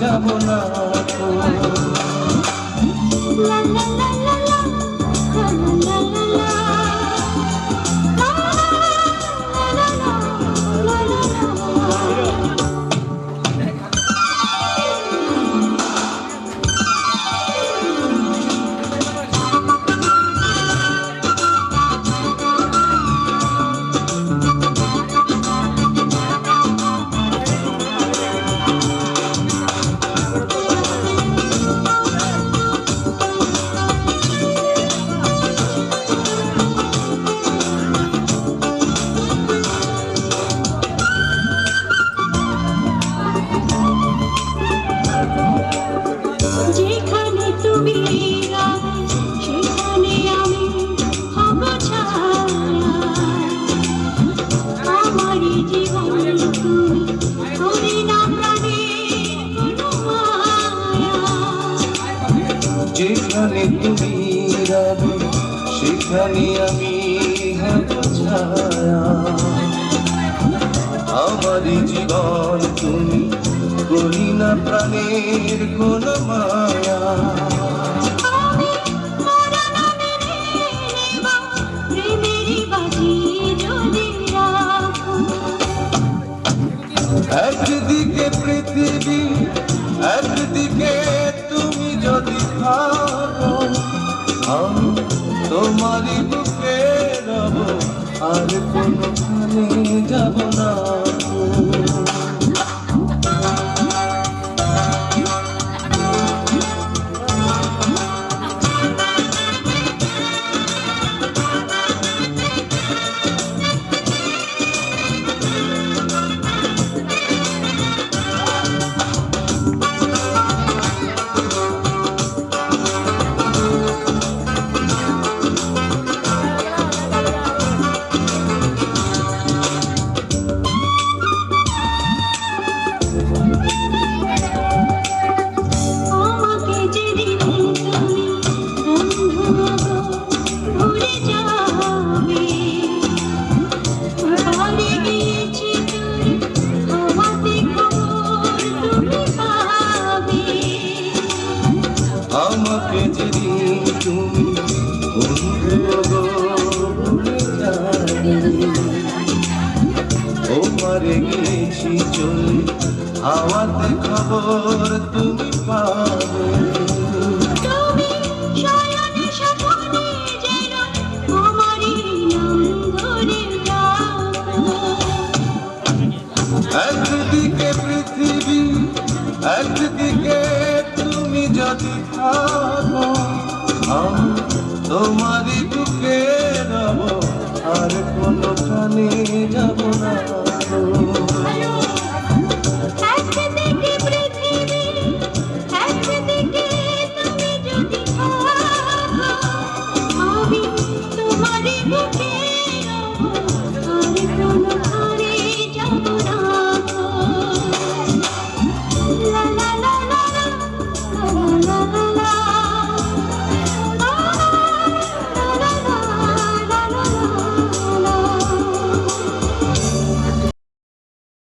যাব না। সেখানে আমি আমার জীবন তুমি করি না প্রাণের কোন মায়া। আর কোনো যাব এবারে গেছি চলে। হাওয়াতে খবর তুমি পাবে। একদিকে পৃথিবী একদিকে তুমি যদি থাকো তোমারই দুঃখে রব আর কোনো কানে যাব